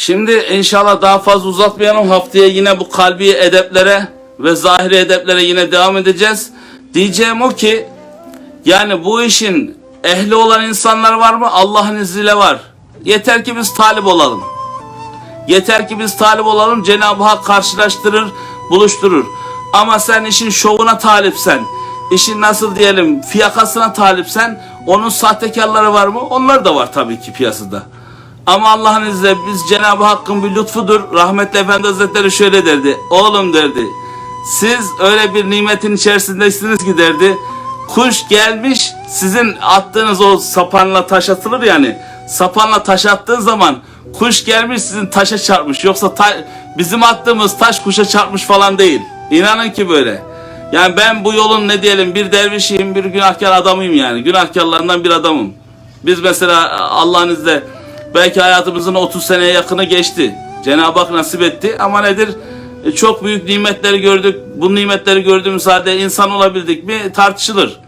Şimdi inşallah daha fazla uzatmayalım. Haftaya yine bu kalbi edeplere ve zahiri edeplere yine devam edeceğiz. Diyeceğim o ki yani bu işin ehli olan insanlar var mı? Allah'ın izniyle var. Yeter ki biz talip olalım. Yeter ki biz talip olalım. Cenab-ı Hak karşılaştırır, buluşturur. Ama sen işin şovuna talipsen, işin nasıl diyelim fiyakasına talipsen, onun sahtekarları var mı? Onlar da var tabii ki piyasada. Ama Allah'ın izniyle biz Cenab-ı Hakk'ın bir lütfudur. Rahmetli Efendi Hazretleri şöyle derdi. Oğlum derdi. Siz öyle bir nimetin içerisindesiniz ki derdi. Kuş gelmiş sizin attığınız o sapanla taş atılır yani. Sapanla taş attığın zaman kuş gelmiş sizin taşa çarpmış. Yoksa ta- bizim attığımız taş kuşa çarpmış falan değil. İnanın ki böyle. Yani ben bu yolun ne diyelim bir dervişiyim bir günahkar adamıyım yani. Günahkarlarından bir adamım. Biz mesela Allah'ın izniyle belki hayatımızın 30 seneye yakını geçti. Cenab-ı Hak nasip etti ama nedir? E, Çok büyük nimetleri gördük. Bu nimetleri gördüğümüz halde insan olabildik mi tartışılır.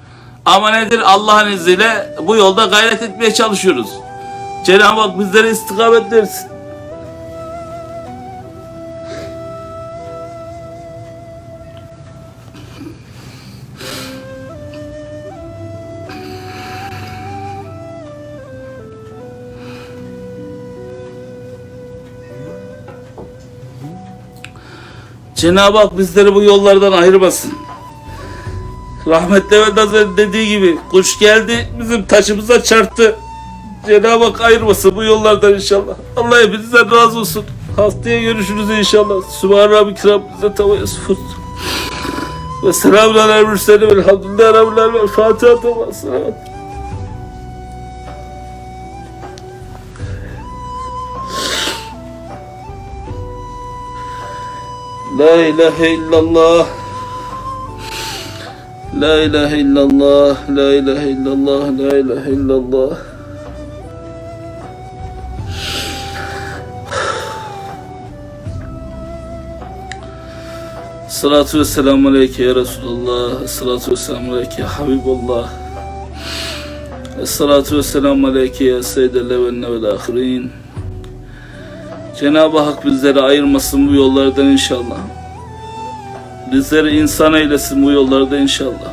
Ama nedir? Allah'ın izniyle bu yolda gayret etmeye çalışıyoruz. Cenab-ı Hak bizlere istikamet versin. Cenab-ı Hak bizleri bu yollardan ayırmasın. Rahmetli Efendi Hazretleri dediği gibi kuş geldi bizim taşımıza çarptı. Cenab-ı Hak ayırmasın bu yollardan inşallah. Allah hepinizden razı olsun. Haftaya görüşürüz inşallah. Sübhan Rabbik Rabbimize tavaya sıfır. Ve selamun aleyhi ve sellem. Elhamdülillah Rabbil alemin. Fatiha لا إله إلا الله. لا إله إلا الله. لا إله إلا الله. لا إله إلا الله. الصلاة والسلام عليك يا رسول الله. الصلاة والسلام عليك يا حبيب الله. الصلاة والسلام عليك يا سيد الأولين والآخرين Cenab-ı Hak bizleri ayırmasın bu yollardan inşallah. Bizleri insan eylesin bu yollarda inşallah.